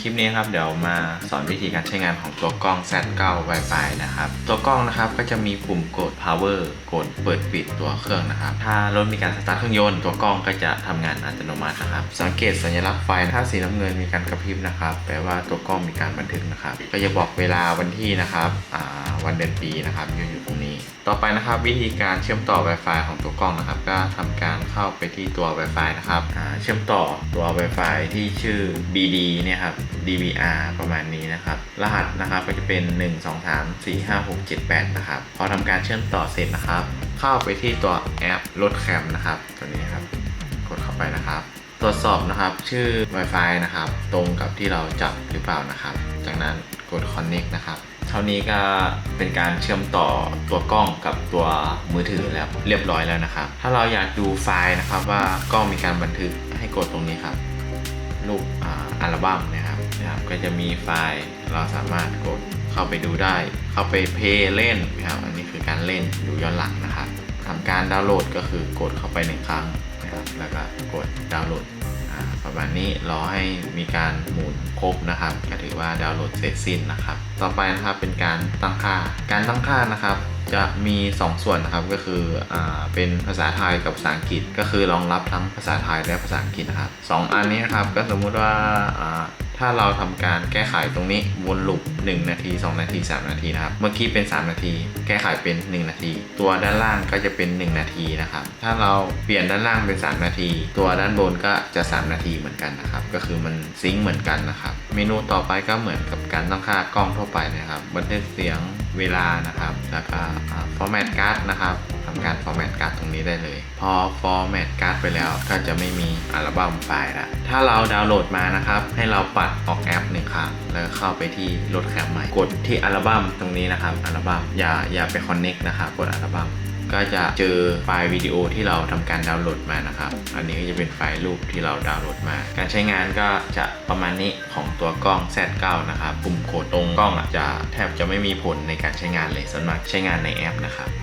คลิปนี้ครับเดี๋ยวมาสอนวิธีการใช้งานของตัวกล้อง Z9 Wi-Fi นะครับ ตัวกล้องนะครับก็จะมีปุ่มกด power กดเปิดปิดตัวเครื่องนะครับ ถ้ารถมีการสตาร์ทเครื่องยนต์ตัวกล้องก็จะทำงานอัตโนมัตินะครับ สังเกตสัญลักษณ์ไฟถ้าสีน้ำเงินมีการกระพริบนะครับแปลว่าตัวกล้องมีการบันทึกนะครับ ก็จะบอกเวลาวันที่นะครับวันเดือนปีนะครับอยู่อยู่ตรงนี้ต่อไปนะครับวิธีการเชื่อมต่อ Wi-Fi ของตัวกล้องนะครับ ก็ทำการเข้าไปที่ตัว Wi-Fi นะครับเชื่อมต่อตัว Wi-Fi ที่ชื่อ BD เนี่ยครับ DVR ประมาณนี้นะครับ รหัสนะครับก็จะเป็น 1 2 3 4 5 6 7 8 นะครับ พอทำการเชื่อมต่อเสร็จนะครับ เข้าไปที่ตัวแอปลดแคมนะครับ ตัวนี้ครับ กดเข้าไปนะครับตรวจสอบนะครับชื่อ Wi-Fi นะครับ ตรงกับที่เราจับหรือเปล่านะครับ จากนั้นกด Connect นะครับ เท่านี้ก็เป็นการเชื่อมต่อตัวกล้องกับตัวมือถือแล้วเรียบร้อยแล้วนะครับ ถ้าเราอยากดูไฟล์นะครับว่ากล้องมีการบันทึกให้กดตรงนี้ครับรูปอัลบั้มนะครับนะครับ ก็จะมีไฟล์เราสามารถกดเข้าไปดูได้ เข้าไปเพลย์เล่นนะครับ อันนี้คือการเล่นดูย้อนหลังนะครับทำการดาวน์โหลดก็คือกดเข้าไปหนึ่งครั้งนะครับ แล้วก็กดดาวน์โหลด ประมาณนี้รอให้มีการหมุนครบนะครับก็ถือว่าดาวน์โหลดเสร็จสิ้นนะครับ ต่อไปนะครับเป็นการตั้งค่า การตั้งค่านะครับจะมี 2 ส่วนนะครับก็คืออ่าเป็นภาษาไทยกับภาษาอังกฤษ ก็คือรองรับทั้งภาษาไทยและภาษาอังกฤษนะครับสองอันนี้นะครับก็สมมุติว่าอ่า ถ้าเราทำการแก้ไขตรงนี้วนลูป1นาที 2 นาที 3 นาทีนะครับเมื่อกี้เป็น 3 นาที แก้ไขเป็น 1 นาที ตัวด้านล่างก็จะเป็น 1 นาทีนะครับถ้าเราเปลี่ยนด้านล่างเป็น 3 นาที ตัวด้านบนก็จะ 3 นาทีเหมือนกันนะครับก็คือมันซิงค์เหมือนกันนะครับเมนูต่อไปก็เหมือนกับ การตั้งค่ากล้องทั่วไปนะครับ บันทึกเสียงเวลานะครับ แล้วก็อ่า format card นะครับทำการ format card ตรงนี้ได้เลย พอ format card ไปแล้วก็จะไม่มีอัลบั้มไฟล์ละถ้าเราดาวน์โหลดมานะครับ ให้เราปัดออกแอปหนึ่งครั้งแล้วเข้าไปที่รถแคมใหม่ กดที่อัลบั้มตรงนี้นะครับ อัลบั้มอย่าอย่าไป connect นะครับ กดอัลบั้ม ก็จะเจอไฟล์วิดีโอที่เราทำการดาวน์โหลดมานะครับ อันนี้ก็จะเป็นไฟล์รูปที่เราดาวน์โหลดมา การใช้งานก็จะประมาณนี้ของตัวกล้อง Z9 นะครับ ปุ่มกดตรงกล้องอจะแทบจะไม่มีผลในการใช้งานเลยสำหรับใช้งานในแอปนะครับ